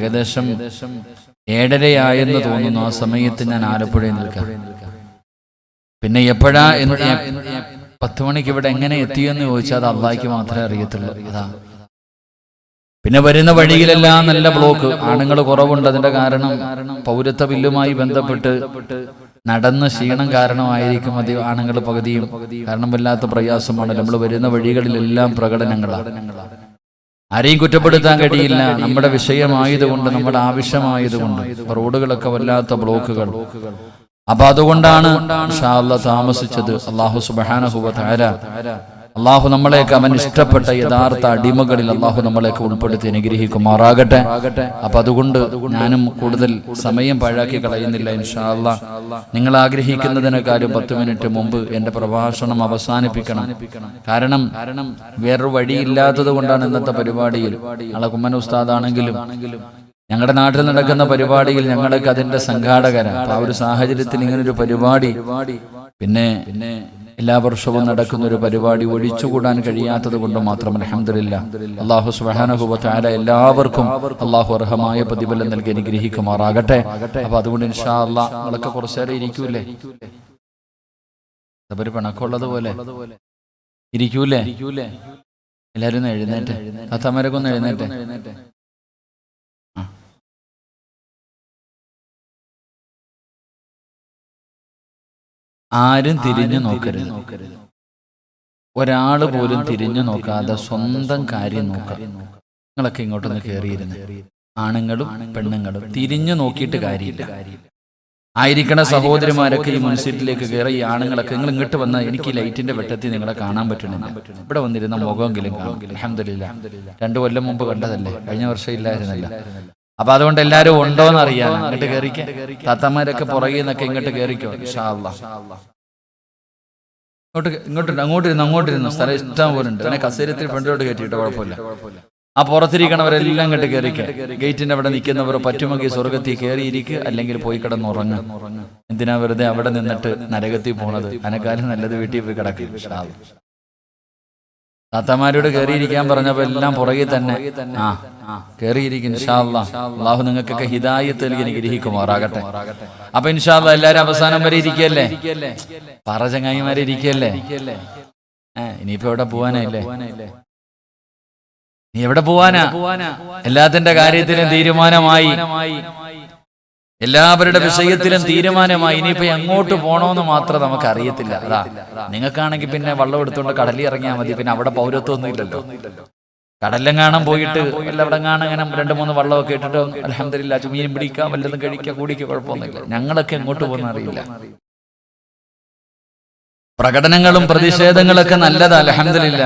ഏകദേശം ഏഴരയായെന്ന് തോന്നുന്നു ആ സമയത്ത് ഞാൻ ആലപ്പുഴയിൽ നിൽക്കാം പിന്നെ എപ്പോഴാ പത്ത് മണിക്ക് ഇവിടെ എങ്ങനെ എത്തിയെന്ന് ചോദിച്ചാൽ അത് അള്ളാഹിക്ക് മാത്രമേ അറിയത്തുള്ളൂ. അതാ പിന്നെ വരുന്ന വഴിയിലെല്ലാം നല്ല ബ്ലോക്ക്. ആണുങ്ങൾ കുറവുണ്ട്. അതിന്റെ കാരണം പൗരത്വ ബില്ലുമായി ബന്ധപ്പെട്ട് നടന്ന് ക്ഷീണം കാരണമായിരിക്കും അത് ആണുങ്ങൾ പകുതിയും. കാരണം വല്ലാത്ത പ്രയാസമാണ്. നമ്മൾ വരുന്ന വഴികളിലെല്ലാം പ്രകടനങ്ങളാണ് ആരെയും കുറ്റപ്പെടുത്താൻ കഴിയില്ല. നമ്മുടെ വിഷയമായതുകൊണ്ട് നമ്മുടെ ആവശ്യമായതുകൊണ്ട് റോഡുകളൊക്കെ വല്ലാത്ത ബ്ലോക്കുകൾ. അപ്പൊ അതുകൊണ്ടാണ് താമസിച്ചത്. അള്ളാഹു സുബാനഹുബ താര അള്ളാഹു നമ്മളെയൊക്കെ അവൻ ഇഷ്ടപ്പെട്ട യഥാർത്ഥ അടിമകളിൽ അള്ളാഹു നമ്മളെയൊക്കെ ഉൾപ്പെടുത്തി അനുഗ്രഹിക്കുമാറാകട്ടെ. അപ്പൊ അതുകൊണ്ട് ഞാനും കൂടുതൽ സമയം പാഴാക്കി കളയുന്നില്ല ഇൻഷാല്ല നിങ്ങൾ ആഗ്രഹിക്കുന്നതിനെക്കാളും പത്ത് മിനിറ്റ് മുമ്പ് എന്റെ പ്രഭാഷണം അവസാനിപ്പിക്കണം. കാരണം കാരണം വേറൊരു വഴിയില്ലാത്തത് കൊണ്ടാണ് ഇന്നത്തെ പരിപാടിയിൽ. നാളെ കുമ്മൻ ഉസ്താദാണെങ്കിലും ഞങ്ങളുടെ നാട്ടിൽ നടക്കുന്ന പരിപാടിയിൽ ഞങ്ങൾക്ക് അതിന്റെ സംഘാടകരാണ്. ആ ഒരു സാഹചര്യത്തിൽ ഇങ്ങനൊരു ഒരു പരിപാടി പിന്നെ പിന്നെ എല്ലാ വർഷവും നടക്കുന്ന ഒരു പരിപാടി ഒഴിച്ചുകൂടാൻ കഴിയാത്തത് കൊണ്ട് മാത്രം അലഹമില്ല അള്ളാഹു സുബാനുഭവത്തായ എല്ലാവർക്കും അള്ളാഹു അർഹമായ പ്രതിഫലം നൽകി അനുഗ്രഹിക്കുമാറാകട്ടെ. അപ്പൊ അതുകൊണ്ട് ഇൻഷാ അള്ളാ നിങ്ങളൊക്കെ കുറച്ചേരം ഇരിക്കൂലേ? അതൊരു പിണക്കമുള്ളത് പോലെ ഇരിക്കൂലേ? എല്ലാരും എഴുന്നേറ്റ്. അത്തമരൊക്കെ ഒന്ന് എഴുന്നേറ്റ്. ആരും തിരിഞ്ഞു നോക്കരുത്. ഒരാൾ പോലും തിരിഞ്ഞു നോക്കാതെ സ്വന്തം കാര്യം നോക്കുക. നിങ്ങളൊക്കെ ഇങ്ങോട്ടൊന്ന് കയറിയിരുന്നു ആണുങ്ങളും പെണ്ണുങ്ങളും തിരിഞ്ഞു നോക്കിയിട്ട് കാര്യമില്ല. ആയിരിക്കണ സഹോദരിമാരൊക്കെ ഈ മുൻസീറ്റിലേക്ക് കയറി ഈ ആണുങ്ങളൊക്കെ നിങ്ങൾ ഇങ്ങോട്ട് വന്ന എനിക്ക് ലൈറ്റിന്റെ വെട്ടത്തിൽ നിങ്ങളെ കാണാൻ പറ്റണില്ല ഇവിടെ വന്നിരുന്ന മുഖമെങ്കിലും കാണും. അഹമ്മദില്ല രണ്ടു കൊല്ലം മുമ്പ് കണ്ടതല്ലേ? കഴിഞ്ഞ വർഷം ഇല്ലായിരുന്നല്ല. അപ്പൊ അതുകൊണ്ട് എല്ലാരും ഉണ്ടോന്ന് അറിയാം അങ്ങോട്ട് കയറിക്ക താത്തമാരൊക്കെ പുറകിൽ നിന്നൊക്കെ ഇങ്ങോട്ട് കയറിക്കോ അല്ലാ. ഇങ്ങോട്ട് ഇങ്ങോട്ട് അങ്ങോട്ട് ഇരുന്നു അങ്ങോട്ട് ഇരുന്നു. സ്ഥലം ഇഷ്ടം പോലെ ഉണ്ട് കസേരത്തിൽ ഫ്രണ്ടിലോട്ട് കയറ്റിയിട്ട് കുഴപ്പമില്ല. ആ പുറത്തിരിക്കണവരെല്ലാം ഇങ്ങോട്ട് കയറിക്ക ഗേറ്റിന്റെ അവിടെ നിൽക്കുന്നവർ പറ്റുമെങ്കിൽ സ്വർഗത്തിൽ കയറിയിരിക്കുക അല്ലെങ്കിൽ പോയി കിടന്ന് ഉറങ്ങ. എന്തിനാ വെറുതെ അവിടെ നിന്നിട്ട് നരകത്തിൽ പോണത്? അനക്കാലം നല്ലത് വീട്ടിൽ പോയി കിടക്കും. താത്തമാരോട് കയറിയിരിക്കാൻ പറഞ്ഞപ്പോ എല്ലാം പുറകെ തന്നെ. ആ കയറിയിരിക്കും ഇൻഷാല്ലാ അള്ളാഹു നിങ്ങൾക്കൊക്കെ ഹിദായത്ത് നൽകി അനുഗ്രഹിക്കുമാറാകട്ടെ. അപ്പൊ ഇൻഷാല്ല എല്ലാരും അവസാനം വരെ ഇരിക്കല്ലേ? പറ ചങ്ങായിമാരെ ഇരിക്കല്ലേ? ഇനിയിപ്പോ എവിടെ പോവാനല്ലേ നീ എവിടെ പോവാനാ? എല്ലാത്തിന്റെ കാര്യത്തിലും തീരുമാനമായി. എല്ലാവരുടെ വിഷയത്തിലും തീരുമാനമായി ഇനിയിപ്പോ എങ്ങോട്ട് പോണോന്ന് മാത്രം നമുക്ക് അറിയത്തില്ല അതാ നിങ്ങൾക്കാണെങ്കിൽ പിന്നെ വള്ളം എടുത്തുകൊണ്ട് കടലിൽ ഇറങ്ങിയാൽ മതി. പിന്നെ അവിടെ പൗരത്വം ഒന്നും ഇല്ലല്ലോ. കടലിലും കാണാൻ പോയിട്ട് എല്ലാവിടെ കാണാൻ ഇങ്ങനെ രണ്ട് മൂന്ന് വള്ളമൊക്കെ ഇട്ടിട്ട് അലഹമില്ല ചുമീൻ പിടിക്കാൻ വല്ലതും കഴിക്കാം കൂടിക്കുക കുഴപ്പമൊന്നുമില്ല. ഞങ്ങളൊക്കെ എങ്ങോട്ട് പോകുന്ന അറിയില്ല. പ്രകടനങ്ങളും പ്രതിഷേധങ്ങളൊക്കെ നല്ലതാ അലഹമില്ല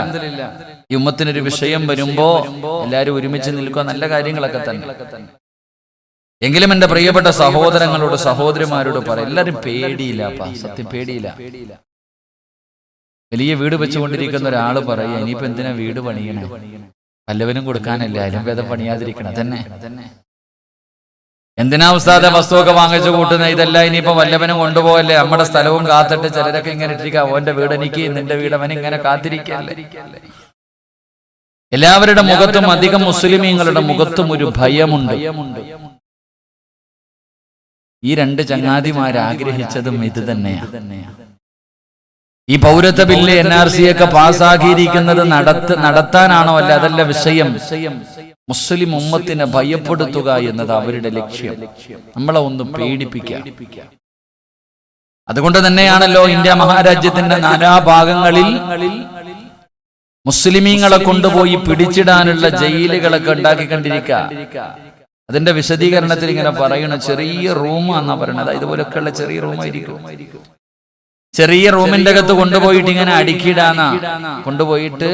ഈ ഉമ്മത്തിനൊരു വിഷയം വരുമ്പോ എല്ലാരും ഒരുമിച്ച് നിൽക്കുക നല്ല കാര്യങ്ങളൊക്കെ തന്നെ. എങ്കിലും എന്റെ പ്രിയപ്പെട്ട സഹോദരങ്ങളോട് സഹോദരിമാരോട് പറ എല്ലാരും പേടിയില്ല സത്യം പേടിയില്ല. വലിയ വീട് വെച്ചുകൊണ്ടിരിക്കുന്ന ഒരാൾ പറയാ ഇനിയിപ്പോ എന്തിനാ വീട് പണിയണേ? വല്ലവനും കൊടുക്കാനല്ല? അതിലും ഭേദം പണിയാതിരിക്കണം തന്നെ എന്തിനാ ഉസ്താദ വസ്തുവൊക്കെ വാങ്ങിച്ചു കൂട്ടുന്ന? ഇതല്ല ഇനിയിപ്പോ വല്ലവനും കൊണ്ടുപോകല്ലേ? നമ്മുടെ സ്ഥലവും കാത്തിട്ട് ചിലരൊക്കെ ഇങ്ങനെ ഇട്ടിരിക്കുക. ഓന്റെ വീട് എനിക്ക് നിന്റെ വീട് അവൻ ഇങ്ങനെ കാത്തിരിക്കല്ലേ? എല്ലാവരുടെ മുഖത്തും അധികം മുസ്ലിമീങ്ങളുടെ മുഖത്തും ഒരു ഭയമുണ്ട്. ഈ രണ്ട് ചങ്ങാതിമാർ ആഗ്രഹിച്ചതും ഇത് തന്നെയാണ് ഈ പൗരത്വ ബില്ല് എൻ ആർ സി ഒക്കെ പാസ്സാക്കിയിരിക്കുന്നത് നടത്ത നടത്താനാണോ അല്ല അതല്ല വിഷയം? മുസ്ലിം ഉമ്മത്തിനെ ഭയപ്പെടുത്തുക എന്നത് അവരുടെ ലക്ഷ്യം. നമ്മളെ ഒന്ന് പേടിപ്പിക്കാം. അതുകൊണ്ട് തന്നെയാണല്ലോ ഇന്ത്യ മഹാരാജ്യത്തിന്റെ നാനാഭാഗങ്ങളിൽ മുസ്ലിമീങ്ങളെ കൊണ്ടുപോയി പിടിച്ചിടാനുള്ള ജയിലുകളൊക്കെ ഉണ്ടാക്കിക്കൊണ്ടിരിക്കുക അതിന്റെ വിശദീകരണത്തിൽ ഇങ്ങനെ പറയുന്നത് ചെറിയ റൂം എന്നാ പറയണത് ഇതുപോലൊക്കെയുള്ള ചെറിയ റൂമായിരിക്കും. ചെറിയ റൂമിന്റെ അകത്ത് കൊണ്ടുപോയിട്ട് ഇങ്ങനെ അടുക്കിടാന്ന കൊണ്ടുപോയിട്ട്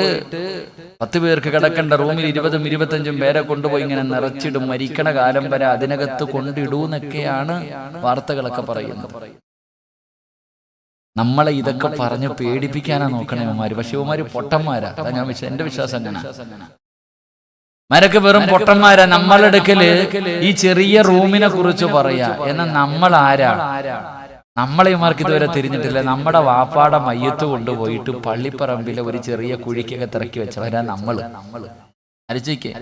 പത്ത് പേർക്ക് കിടക്കേണ്ട റൂമിൽ ഇരുപതും ഇരുപത്തഞ്ചും പേരെ കൊണ്ടുപോയി ഇങ്ങനെ നിറച്ചിടും. മരിക്കണ കാലം വരെ അതിനകത്ത് കൊണ്ടിടൂന്നൊക്കെയാണ് വാർത്തകളൊക്കെ പറയുന്നത്. നമ്മളെ ഇതൊക്കെ പറഞ്ഞ് പേടിപ്പിക്കാനാ നോക്കണേ ഇവന്മാര്. പക്ഷെ ഇവന്മാര് പൊട്ടന്മാരാ. ഞാൻ എന്റെ വിശ്വാസം അങ്ങനെ. മരക്ക് വെറും പൊട്ടന്മാരാ നമ്മളെടുക്കൽ ഈ ചെറിയ റൂമിനെ കുറിച്ച് പറയാ എന്ന നമ്മൾ ആരാ നമ്മളെ ഇമാർക്ക് ഇതുവരെ തിരിഞ്ഞിട്ടില്ല നമ്മുടെ വാപ്പാടെ മയ്യത്ത് കൊണ്ടുപോയിട്ട് പള്ളിപ്പറമ്പിലെ ഒരു ചെറിയ കുഴിക്കൊക്കെ തിറക്കി വെച്ചവരാ നമ്മൾ അരിച്ചേക്ക്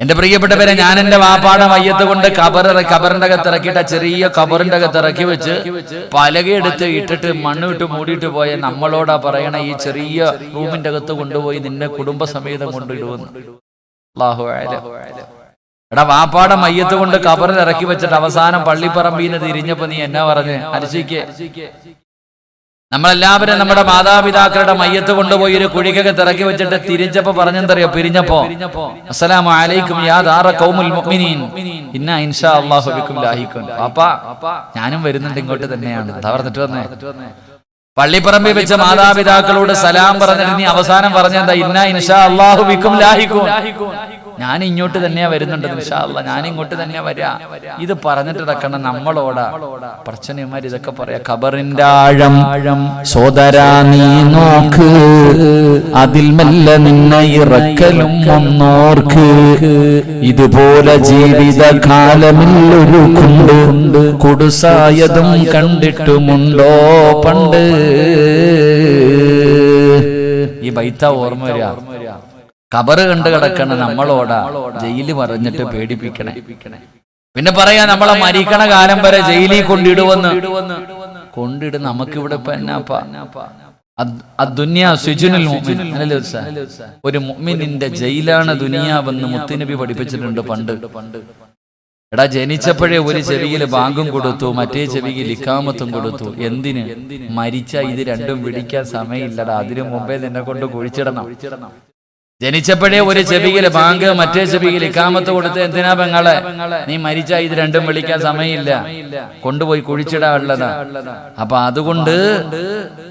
എന്റെ പ്രിയപ്പെട്ടവരെ ഞാൻ എന്റെ വാപ്പാടെ മയ്യത്ത് കൊണ്ട് കബർ കബറിന്റെ അകത്ത് ഇറക്കിയിട്ട് ചെറിയ കബറിന്റെ അകത്ത് ഇറക്കി വെച്ച് പലകയെടുത്ത് ഇട്ടിട്ട് മണ്ണ് വിട്ട് മൂടിയിട്ട് പോയ നമ്മളോടാ പറയണ ഈ ചെറിയ റൂമിന്റെ അകത്ത് കൊണ്ടുപോയി നിന്നെ കുടുംബസമേതം കൊണ്ടിടുമെന്ന് എടാ വാപ്പാടെ മയ്യത്ത് കൊണ്ട് കബറിൽ ഇറക്കി വെച്ചിട്ട് അവസാനം പള്ളിപ്പറമ്പീന്ന് തിരിഞ്ഞപ്പോ നീ എന്നാ പറഞ്ഞ് അരിശിക്ക്. നമ്മളെല്ലാവരും നമ്മുടെ മാതാപിതാക്കളുടെ മയ്യത്ത് കൊണ്ടുപോയി ഒരു കുഴിക്കൊക്കെ തിറക്കി വെച്ചിട്ട് തിരിച്ചപ്പോ പറഞ്ഞെന്തറിയോ പിരിഞ്ഞപ്പോ. അസ്സലാമു അലൈക്കും ഖൗമുൽ മുഅ്മിനീൻ. ഇന്ന ഇൻഷാ അല്ലാഹു ബിക്കും ലാഹിക്കും പാപ്പാ ഞാനും വരുന്നുണ്ട് ഇങ്ങോട്ട് തന്നെയാണ്. അതാ പറഞ്ഞിട്ട് വന്നേ. പള്ളിപ്പറമ്പിൽ വെച്ച മാതാപിതാക്കളോട് സലാം പറഞ്ഞിട്ട് നീ അവസാനം പറഞ്ഞെന്താ ഇന്ന ഇൻഷാ അള്ളാഹു വിക്കും ലാഹിക്കും ഞാൻ ഇങ്ങോട്ട് തന്നെയാ വരുന്നുണ്ട് ഇൻഷാ അല്ലാ. ഞാൻ ഇങ്ങോട്ട് തന്നെയാ വരാ. ഇത് പറഞ്ഞിട്ട് നടക്കണം നമ്മളോടാ. പ്രശ്നമാർ ഇതൊക്കെ പറയാ ഖബറിന്റെ ആഴം ആഴം സോദരാ നീ നോക്ക്. അതിൽ മെല്ലെ നിന്നെ ഇറക്കലും ഒന്നോർക്ക്. ഇതുപോലെ ജീവിത കാലമില്ലൊരു കുണ്ട് കുടുസായതും കണ്ടിട്ടുമുണ്ടോ പണ്ട്? ഈ ബൈത്ത ഓർമ്മ വരിക ഖബറ് കണ്ട് കിടക്കണ നമ്മളോടാ ജയിൽ പറഞ്ഞിട്ട് പേടിപ്പിക്കണേ. പിന്നെ പറയാ നമ്മളെ മരിക്കണ കാലം വരെ ജയിലിൽ കൊണ്ടിടുവന്ന്. കൊണ്ടിട് നമുക്കിവിടെ? ഒരു മുഅ്മിനിന്റെ ജയിലാണ് ദുനിയാവെന്ന് മുത്തുനബി പഠിപ്പിച്ചിട്ടുണ്ട് പണ്ട്. എടാ ജനിച്ചപ്പോഴേ ഒരു ചെവിയിൽ ബാങ്കും കൊടുത്തു മറ്റേ ചെവിയിൽ ഇക്കാമത്തും കൊടുത്തു. എന്തിന്? മരിച്ച ഇത് രണ്ടും പിടിക്കാൻ സമയമില്ലടാ. അതിനു മുമ്പേ നിന്നെ കൊണ്ട് കുഴിച്ചിടണം. ജനിച്ചപ്പോഴേ ഒരു ചെവിയിൽ ബാങ്ക് മറ്റേ ചെവിയിൽ ഇക്കാമത്ത് കൊടുത്ത് എന്തിനാ പെങ്ങളെ? നീ മരിച്ച ഇത് രണ്ടും വിളിക്കാൻ സമയമില്ല. കൊണ്ടുപോയി കുഴിച്ചിടാനുള്ളതാ അപ്പൊ അതുകൊണ്ട്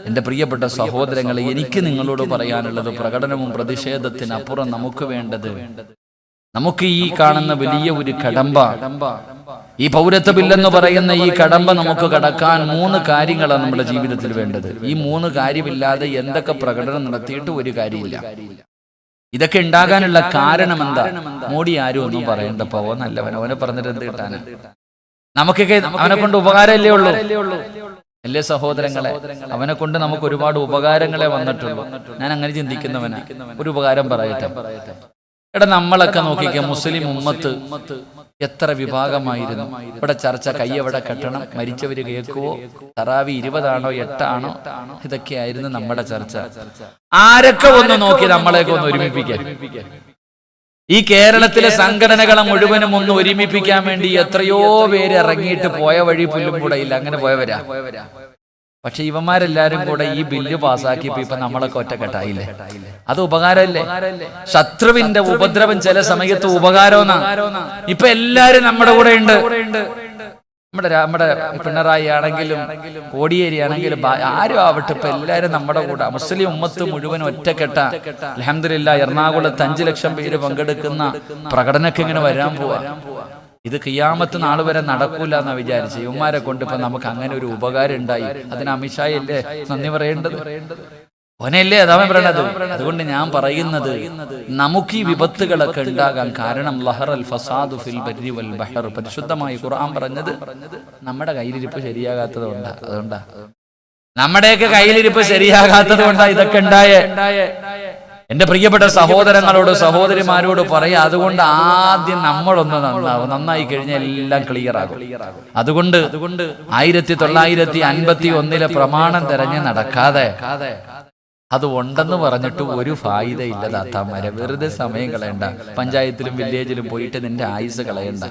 എന്റെ പ്രിയപ്പെട്ട സഹോദരങ്ങളെ എനിക്ക് നിങ്ങളോട് പറയാനുള്ളത് പ്രകടനവും പ്രതിഷേധത്തിനപ്പുറം നമുക്ക് വേണ്ടത് നമുക്ക് ഈ കാണുന്ന വലിയ ഒരു കടമ്പ. ഈ പൗരത്വ ബില്ലെന്ന് പറയുന്ന ഈ കടമ്പ നമുക്ക് കടക്കാൻ മൂന്ന് കാര്യങ്ങളാണ് നമ്മുടെ ജീവിതത്തിൽ വേണ്ടത്. ഈ മൂന്ന് കാര്യമില്ലാതെ എന്തൊക്കെ പ്രകടനം നടത്തിയിട്ട് ഒരു കാര്യമില്ല. ഇതൊക്കെ ഉണ്ടാകാനുള്ള കാരണം എന്താ മോഡി ആരും ഒന്നും പറയണ്ട പോവോ നല്ലവൻ. അവനെ പറഞ്ഞിട്ട് എന്ത് കിട്ടാന്? നമുക്കൊക്കെ അവനെ കൊണ്ട് ഉപകാരമല്ലേ ഉള്ളൂ? അല്ലേ സഹോദരങ്ങളെ? അവനെ കൊണ്ട് നമുക്ക് ഒരുപാട് ഉപകാരങ്ങളെ വന്നിട്ടുള്ളൂ. ഞാൻ അങ്ങനെ ചിന്തിക്കുന്നവനാ. ഒരു ഉപകാരം പറയട്ടെ. എടാ നമ്മളൊക്കെ നോക്കിക്ക മുസ്ലിം ഉമ്മത്ത് എത്ര വിഭാഗമായിരുന്നു? ഇവിടെ ചർച്ച കൈ കെട്ടണം? മരിച്ചവര് കേൾക്കുവോ? തറാവി ഇരുപതാണോ എട്ടാണോ? ഇതൊക്കെയായിരുന്നു നമ്മുടെ ചർച്ച. ആരൊക്കെ ഒന്ന് നോക്കി നമ്മളെയൊക്കെ ഒന്ന് ഒരുമിപ്പിക്കാൻ ഈ കേരളത്തിലെ സംഘടനകളെ മുഴുവനും ഒന്ന് ഒരുമിപ്പിക്കാൻ വേണ്ടി എത്രയോ പേര് ഇറങ്ങിയിട്ട് പോയ വഴി പുല്ലും കൂടെ ഇല്ല. അങ്ങനെ പോയവരാ? പക്ഷെ ഇവന്മാരെല്ലാരും കൂടെ ഈ ബില്ല് പാസ്സാക്കിയപ്പോ ഇപ്പൊ നമ്മളൊക്കെ ഒറ്റക്കെട്ടായില്ലേ? അത് ഉപകാരമല്ലേ? ശത്രുവിന്റെ ഉപദ്രവം ചില സമയത്ത് ഉപകാരമെന്നാ. ഇപ്പൊ എല്ലാരും നമ്മുടെ കൂടെ ഉണ്ട്. നമ്മുടെ നമ്മുടെ പിണറായി ആണെങ്കിലും കോടിയേരി ആണെങ്കിലും ആരും ആവട്ടെ ഇപ്പൊ എല്ലാരും നമ്മുടെ കൂടെ മുസ്ലിം ഉമ്മത്ത് മുഴുവൻ ഒറ്റക്കെട്ട. അലഹമില്ല എറണാകുളത്ത് അഞ്ചു ലക്ഷം പേര് പങ്കെടുക്കുന്ന പ്രകടനമൊക്കെ ഇങ്ങനെ വരാൻ പോവാ. ഇത് കിയാമത്ത് നാൾ വരെ നടക്കൂല എന്നാ വിചാരിച്ചു. ഇവന്മാരെ കൊണ്ട് ഇപ്പൊ നമുക്ക് അങ്ങനെ ഒരു ഉപകാരം ഉണ്ടായി. അതിന് അമിത്ഷായല്ലേ? നന്ദി പറയേണ്ടത്. ഓനല്ലേ അതാ പറയണത്? അതുകൊണ്ട് ഞാൻ പറയുന്നത് നമുക്ക് ഈ വിപത്തുകളൊക്കെ ഉണ്ടാകാൻ കാരണം ലഹർ അൽ ഫസാദു ഫിൽ വൽ ബഹർ. പരിശുദ്ധമായി ഖുർആൻ പറഞ്ഞത് നമ്മുടെ കയ്യിലിരിപ്പ് ശരിയാകാത്തത് കൊണ്ടാ അതുകൊണ്ടാ നമ്മുടെയൊക്കെ കയ്യിലിരിപ്പ് ശരിയാകാത്തത് കൊണ്ടാ ഇതൊക്കെ ഉണ്ടായേ. എന്റെ പ്രിയപ്പെട്ട സഹോദരങ്ങളോട് സഹോദരിമാരോട് പറയാ അതുകൊണ്ട് ആദ്യം നമ്മളൊന്ന് നന്നാവും. നന്നായി കഴിഞ്ഞാൽ എല്ലാം ക്ലിയർ ആകും. അതുകൊണ്ട് അതുകൊണ്ട് ആയിരത്തി തൊള്ളായിരത്തി അൻപത്തി ഒന്നിലെ പ്രമാണം തെരഞ്ഞ് നടക്കാതെ അത് ഉണ്ടെന്ന് പറഞ്ഞിട്ട് ഒരു ഫായിദ ഇല്ല താത്താമാരെ വെറുതെ സമയം കളയണ്ട. പഞ്ചായത്തിലും വില്ലേജിലും പോയിട്ട് നിന്റെ ആയുസ് കളയണ്ട.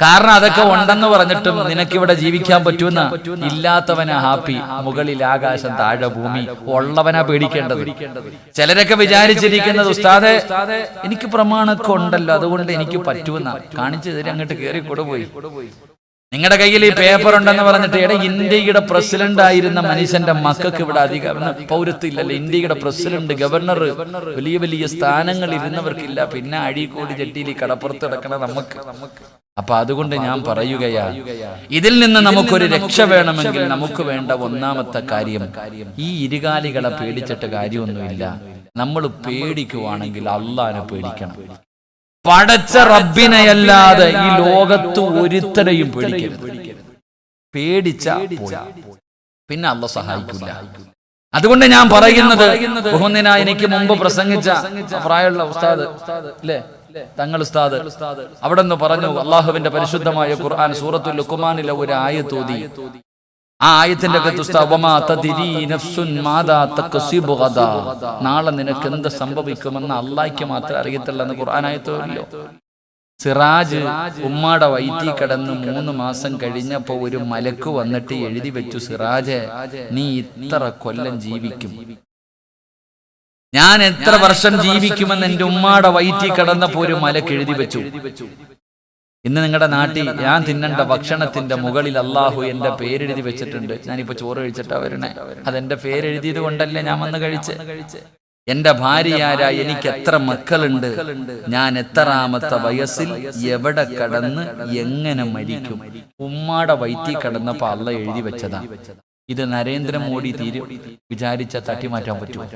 കാരണം അതൊക്കെ ഉണ്ടെന്ന് പറഞ്ഞിട്ടും നിനക്കിവിടെ ജീവിക്കാൻ പറ്റുമെന്ന് ഇല്ലാത്തവനാ ഹാപ്പി മുകളിൽ ആകാശം താഴെ ഭൂമി ഉള്ളവനാ പേടിക്കേണ്ടത്. ചിലരൊക്കെ വിചാരിച്ചിരിക്കുന്നത് ഉസ്താദെ എനിക്ക് പ്രമാണമൊക്കെ ഉണ്ടല്ലോ അതുകൊണ്ട് എനിക്ക് പറ്റുമെന്ന കാണിച്ചു തരും അങ്ങോട്ട് കയറി കൊടുപോയി. നിങ്ങളുടെ കയ്യിൽ ഈ പേപ്പർ ഉണ്ടെന്ന് പറഞ്ഞിട്ട് എടാ ഇന്ത്യയുടെ പ്രസിഡന്റ് ആയിരുന്ന മനുഷ്യന്റെ മക്കൾക്ക് ഇവിടെ അധികം പൗരത്വം ഇല്ലല്ലോ ഇന്ത്യയുടെ പ്രസിഡന്റ് ഗവർണർ വലിയ വലിയ സ്ഥാനങ്ങൾ ഇരുന്നവർക്കില്ല പിന്നെ അഴീക്കോട് ജെട്ടിയിൽ കടപ്പുറത്ത് കിടക്കണ നമുക്ക്. അപ്പൊ അതുകൊണ്ട് ഞാൻ പറയുകയാ ഇതിൽ നിന്ന് നമുക്കൊരു രക്ഷ വേണമെങ്കിൽ നമുക്ക് വേണ്ട ഒന്നാമത്തെ കാര്യം ഈ ഇരുകാലികളെ പേടിച്ചിട്ട് കാര്യമൊന്നുമില്ല. നമ്മൾ പേടിക്കുവാണെങ്കിൽ അള്ളാനെ പേടിക്കണം. പടച്ച റബ്ബിനെയല്ലാതെ ഈ ലോകത്ത് ഒരുത്തരെയും പേടിക്കരുത്. പേടിച്ച പിന്നെ അള്ള സഹായിക്കില്ല അതുകൊണ്ട് ഞാൻ പറയുന്നത് എനിക്ക് മുമ്പ് പ്രസംഗിച്ച പ്രായമുള്ള ഉസ്താദ് അല്ലേ തങ്ങൾ ഉസ്താദ് അവിടെ നിന്ന് പറഞ്ഞു അള്ളാഹുവിന്റെ പരിശുദ്ധമായ ഖുർആൻ സൂറത്തുൽ ലുക്കുമാനിലെ ഒരു ആയത്തോതി ആ ആയത്തിന്റെ. നാളെ നിനക്ക് എന്ത് സംഭവിക്കുമെന്ന് അള്ളാഹിക്ക് മാത്രമേ അറിയത്തുള്ളൂ എന്ന് ഖുർആൻ ആയത്തല്ലോ സിറാജ് ഉമ്മാടെ വയറ്റി കിടന്ന് മൂന്ന് മാസം കഴിഞ്ഞപ്പോ ഒരു മലക്ക് വന്നിട്ട് എഴുതി വെച്ചു സിറാജ് നീ ഇത്ര കൊല്ലം ജീവിക്കും. ഞാൻ എത്ര വർഷം ജീവിക്കുമെന്ന് എന്റെ ഉമ്മാടെ വയറ്റി കിടന്നപ്പോ ഒരു മലക്ക് എഴുതി വെച്ചു. ഇന്ന് നിങ്ങളുടെ നാട്ടിൽ ഞാൻ തിന്നണ്ട ഭക്ഷണത്തിന്റെ മുകളിൽ അള്ളാഹു എന്റെ പേരെഴുതി വെച്ചിട്ടുണ്ട്. ഞാനിപ്പോ ചോറ് കഴിച്ചിട്ടാ വരണേ. അതെന്റെ പേരെഴുതിയത് കൊണ്ടല്ലേ ഞാൻ വന്ന് കഴിച്ച്. എന്റെ ഭാര്യയാരാ എനിക്ക് എത്ര മക്കളുണ്ട്? ഞാൻ എത്രാമത്തെ വയസ്സിൽ എവിടെ കടന്ന് എങ്ങനെ മരിക്കും? ഉമ്മാടെ വൈറ്റി കടന്നപ്പോ അള്ള എഴുതി വെച്ചതാ. ഇത് നരേന്ദ്രമോദി തീരു. വിചാരിച്ച തട്ടിമാറ്റാൻ പറ്റുമോ?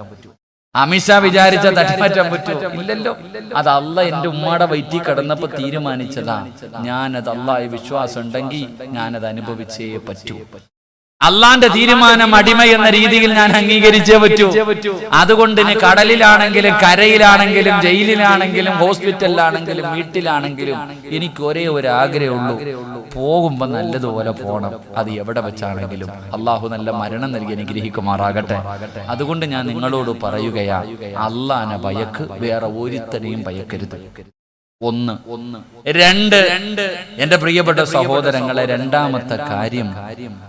അമിത്ഷാ വിചാരിച്ച തട്ടിമാറ്റാൻ പറ്റുമോ? ഇല്ലല്ലോ. അത് അല്ല എന്റെ ഉമ്മയുടെ വയറ്റി കടന്നപ്പോ തീരുമാനിച്ചതാ. ഞാനത് അല്ലായി വിശ്വാസം ഉണ്ടെങ്കിൽ ഞാനത് അനുഭവിച്ചേ പറ്റൂ. അള്ളാന്റെ തീരുമാനം അടിമ എന്ന രീതിയിൽ ഞാൻ അംഗീകരിച്ചേ പറ്റൂ. അതുകൊണ്ട് ഇനി കടലിലാണെങ്കിലും കരയിലാണെങ്കിലും ജയിലിലാണെങ്കിലും ഹോസ്പിറ്റലിലാണെങ്കിലും വീട്ടിലാണെങ്കിലും എനിക്ക് ഒരേ ഒരു ആഗ്രഹമുള്ളൂ. പോകുമ്പോ നല്ലതുപോലെ പോണം. അത് എവിടെ വെച്ചാണെങ്കിലും. അള്ളാഹു നല്ല മരണം നൽകി അനുഗ്രഹിക്കുമാറാകട്ടെ. അതുകൊണ്ട് ഞാൻ നിങ്ങളോട് പറയുകയാ അള്ളാനെ ഭയക്ക്. വേറെ ഒരുത്തനെയും ഭയക്കരുത്. ഒന്ന്. ഒന്ന്. രണ്ട് രണ്ട് എന്റെ പ്രിയപ്പെട്ട സഹോദരങ്ങളെ രണ്ടാമത്തെ കാര്യം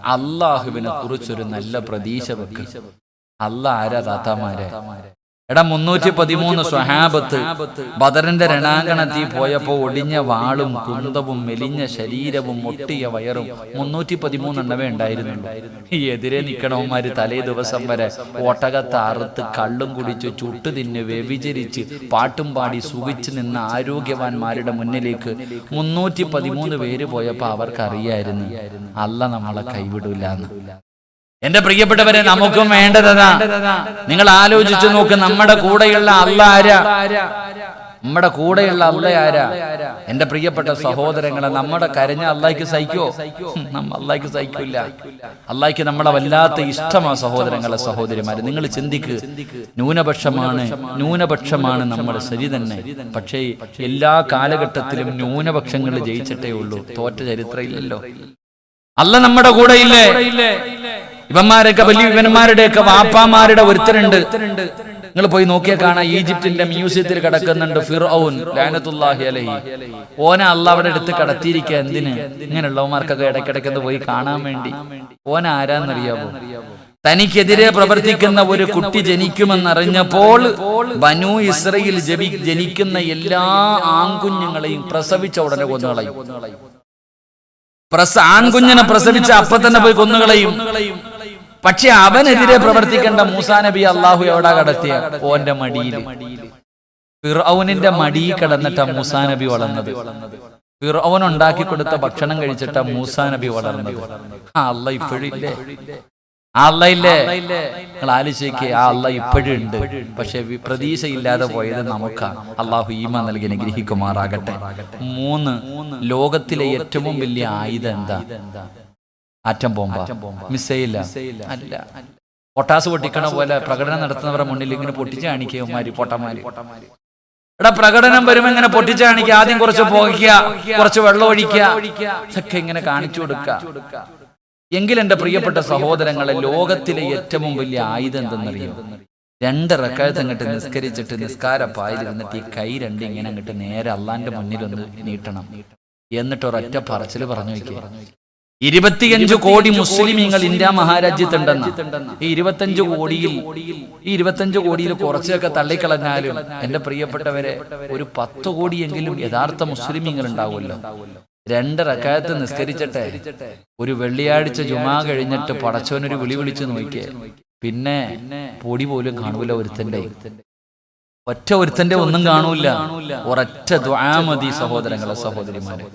അള്ളാഹുവിനെ കുറിച്ചൊരു നല്ല പ്രതീക്ഷ വെക്ക്. അല്ല ആരാ താത്താമാരെ? എടാ മുന്നൂറ്റി പതിമൂന്ന് സ്വഹാബത്ത്. ബദറിന്റെ രണാങ്കണത്തിൽ പോയപ്പോ ഒടിഞ്ഞ വാളും കുന്തവും മെലിഞ്ഞ ശരീരവും ഒട്ടിയ വയറും മുന്നൂറ്റി പതിമൂന്നെണ്ണവേ ഉണ്ടായിരുന്നുള്ളൂ ഈ എതിരെ നിക്കണവന്മാര് തലേ ദിവസം വരെ ഒട്ടകത്ത് അറുത്ത് കള്ളും കുടിച്ച് ചുട്ടു തിന്ന് വ്യഭിചരിച്ച് പാട്ടും പാടി സുഖിച്ച് നിന്ന ആരോഗ്യവാന്മാരുടെ മുന്നിലേക്ക് മുന്നൂറ്റി പതിമൂന്ന് പേര് പോയപ്പോ അവർക്കറിയായിരുന്നു. അല്ല നമ്മളെ കൈവിടൂല എന്ന് എന്റെ പ്രിയപ്പെട്ടവരെ നമുക്കും വേണ്ടതാ നിങ്ങൾ ആലോചിച്ചു നോക്ക് നമ്മുടെ കൂടെയുള്ള അല്ല ആരാ? നമ്മുടെ കൂടെയുള്ള അല്ല ആരാ? എന്റെ പ്രിയപ്പെട്ട സഹോദരങ്ങളെ നമ്മുടെ കരഞ്ഞ അള്ളാഹിക്ക് സഹിക്കോ? നമ്മ അള്ളാഹിക്ക് സഹിക്കില്ല അള്ളാഹിക്ക് നമ്മളെ വല്ലാത്ത ഇഷ്ടമാ സഹോദരങ്ങളെ സഹോദരിമാര്. നിങ്ങൾ ചിന്തിക്ക്. ന്യൂനപക്ഷമാണ് ന്യൂനപക്ഷമാണ്. നമ്മൾ ശരി തന്നെ പക്ഷേ എല്ലാ കാലഘട്ടത്തിലും ന്യൂനപക്ഷങ്ങൾ ജയിച്ചിട്ടേ ഉള്ളൂ. തോറ്റ ചരിത്രയില്ലല്ലോ അല്ല നമ്മുടെ കൂടെ ഇല്ലേ ഇവന്മാരൊക്കെ വലിയ ഇവന്മാരുടെയൊക്കെ വാപ്പാമാരുടെ ഒരുത്തരുണ്ട്. നിങ്ങൾ പോയി നോക്കിയാൽ കാണാം. ഈജിപ്തിന്റെ മ്യൂസിയത്തിൽ കിടക്കുന്നുണ്ട് ഫിർഔൻ ലാനത്തുല്ലാഹി അലഹി. ഓനെ അല്ല അവിടെ എടുത്ത് കടത്തിയിരിക്കുക എന്തിന്? ഇങ്ങനെയുള്ളവന്മാർക്കൊക്കെ ഇടയ്ക്കിടയ്ക്ക് പോയി കാണാൻ വേണ്ടി. ഓന ആരാന്നറിയാവോ തനിക്കെതിരെ പ്രവർത്തിക്കുന്ന ഒരു കുട്ടി ജനിക്കുമെന്നറിഞ്ഞപ്പോൾ ബനു ഇസ്രയിൽ ജപി ജനിക്കുന്ന എല്ലാ ആൺകുഞ്ഞുങ്ങളെയും പ്രസവിച്ച ഉടനെ കൊന്നുകളയും. പ്രസ ആൺകുഞ്ഞിനെ പ്രസവിച്ച അപ്പൊ തന്നെ പോയി കൊന്നുകളയും. പക്ഷെ അവനെതിരെ പ്രവർത്തിക്കേണ്ട മൂസാ നബി അള്ളാഹു എവിടാ കടത്തിയ? ഓന്റെ മടിയിൽ ഫിറൌനിന്റെ മടിയിൽ കടന്നിട്ട മൂസാ നബി വളർന്നത്. ഫിറൌൻ ഉണ്ടാക്കി കൊടുത്ത ഭക്ഷണം കഴിച്ചിട്ട മൂസാ നബി വളർന്നത്. ആ അല്ല ഇപ്പോഴില്ലേ ആ അല്ല ഇല്ലേ? നിങ്ങൾ ആലോചിക്ക് ആ അല്ല ഇപ്പോഴും ഉണ്ട്. പക്ഷെ പ്രതീക്ഷ ഇല്ലാതെ പോയത് നമുക്ക് അള്ളാഹു ഈമ നൽകി അനുഗ്രഹിക്കുമാറാകട്ടെ. മൂന്ന് ലോകത്തിലെ ഏറ്റവും വലിയ ആയുധം എന്താ? ആറ്റം ബോംബ. മിസൈല. അല്ല. പൊട്ടാസ് പൊട്ടിക്കണ പോലെ പ്രകടനം നടത്തുന്നവരുടെ മുന്നിൽ ഇങ്ങനെ പൊട്ടിച്ച് കാണിക്കുമാരി പൊട്ടമാര് എടാ പ്രകടനം വരുമ്പോ ഇങ്ങനെ പൊട്ടിച്ച് കാണിക്കുക. ആദ്യം കുറച്ച് പോകിക്കുക. കുറച്ച് വെള്ളം ഒഴിക്കുക. ഇതൊക്കെ ഇങ്ങനെ കാണിച്ചു കൊടുക്കുക. എങ്കിൽ എന്റെ പ്രിയപ്പെട്ട സഹോദരങ്ങളെ ലോകത്തിലെ ഏറ്റവും വലിയ ആയുധം എന്തെന്നറിയോ? രണ്ട് റക്കായത്ത് അങ്ങോട്ട് നിസ്കരിച്ചിട്ട് നിസ്കാര പായലിരുന്നിട്ട് ഈ കൈ രണ്ട് ഇങ്ങനെ അങ്ങോട്ട് നേരെ അള്ളാന്റെ മുന്നിൽ ഒന്ന് നീട്ടണം. എന്നിട്ട് ഒരൊറ്റ പറച്ചിൽ പറഞ്ഞു വയ്ക്കുക. ഇരുപത്തിയഞ്ചു കോടി മുസ്ലിമീങ്ങൾ ഇന്ത്യ മഹാരാജ്യത്തുണ്ടെന്ന്? ഈ ഇരുപത്തഞ്ചു കോടിയിൽ ഈ ഇരുപത്തഞ്ചു കോടിയിൽ കുറച്ചൊക്കെ തള്ളിക്കളഞ്ഞാലും എന്റെ പ്രിയപ്പെട്ടവരെ ഒരു പത്ത് കോടിയെങ്കിലും യഥാർത്ഥ മുസ്ലിമീങ്ങൾ ഉണ്ടാവുമല്ലോ. രണ്ട് റക്കായത്ത് നിസ്കരിച്ചിട്ടെ ഒരു വെള്ളിയാഴ്ച ജുമാ കഴിഞ്ഞിട്ട് പടച്ചവനൊരു വിളി വിളിച്ചു നോക്കിയേ. പിന്നെ പൊടി പോലും കാണൂല ഒരുത്തന്റെ ഒറ്റ ഒരുത്തന്റെ ഒന്നും കാണൂല. ഒരൊറ്റ ദ്വാമതി സഹോദരങ്ങളെ സഹോദരിമാരെ.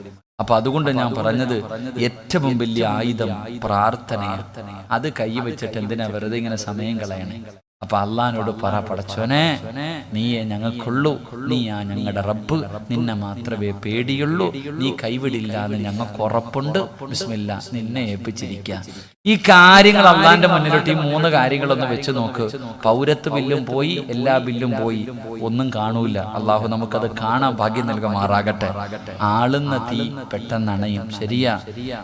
അപ്പൊ അതുകൊണ്ട് ഞാൻ പറഞ്ഞത് ഏറ്റവും വലിയ ആയുധം പ്രാർത്ഥനയാണ്. അത് കൈവച്ചിട്ട് എന്തിനാ വെറുതെ ഇങ്ങനെ സമയം കളയണേ? അപ്പൊ അള്ളഹാനോട് പറ പടച്ചോനെ നീയെ ഞങ്ങൾക്കുള്ളൂ. നീ ആ ഞങ്ങളുടെ റബ്ബ്. നിന്നെ മാത്രമേ പേടിയുള്ളൂ. നീ കൈവിടില്ല എന്ന് ഞങ്ങൾക്ക് ഉറപ്പുണ്ട്. ബിസ്മില്ല. നിന്നെ ഏൽപ്പിച്ചിരിക്കുക ഈ കാര്യങ്ങൾ അള്ളാന്റെ മുന്നിലോട്ട് ഈ മൂന്ന് കാര്യങ്ങളൊന്ന് വെച്ച് നോക്ക്. പൗരത്വ ബില്ലും പോയി എല്ലാ ബില്ലും പോയി. ഒന്നും കാണൂല. അള്ളാഹു നമുക്കത് കാണാൻ ഭാഗ്യം നൽകുമാറാകട്ടെ. ആളുന്ന തീ പെട്ടെന്ന് അണയും ശരിയാ.